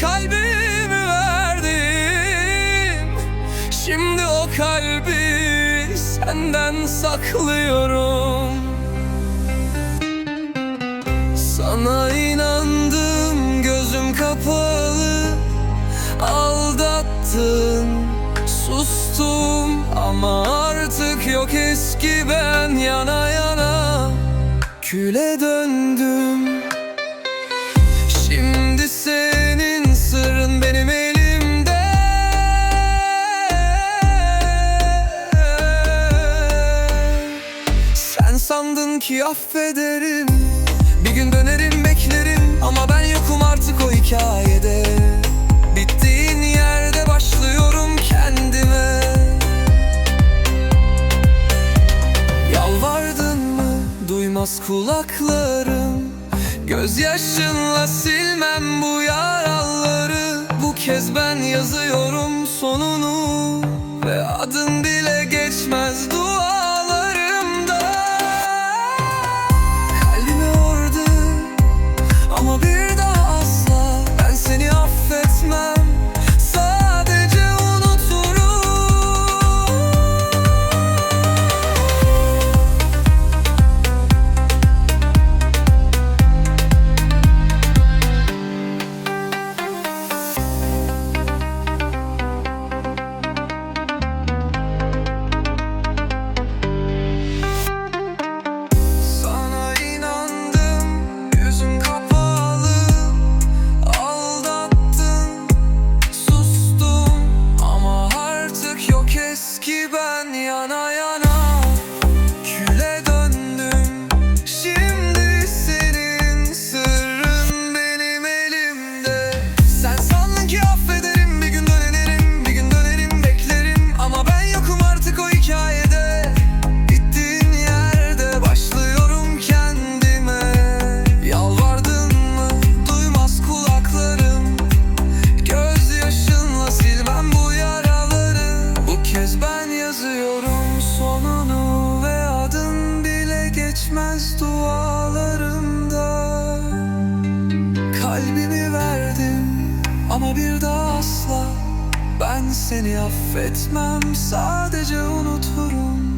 kalbimi verdim. Şimdi o kalbi senden saklıyorum. Sana inandım gözüm kapalı. Aldattın sustum ama artık yok eski ben yana yana. Küle döndüm sandın ki affederim. Bir gün dönerim beklerim. Ama ben yokum artık o hikayede. Bittiğin yerde başlıyorum kendime. Yalvardın mı? Duymaz kulaklarım. Gözyaşınla silmem bu yaraları. Bu kez ben yazıyorum sonunu Ve adın bile bile geçmez dualarımda. Kalbimi verdim ama bir daha asla. Ben seni affetmem sadece unuturum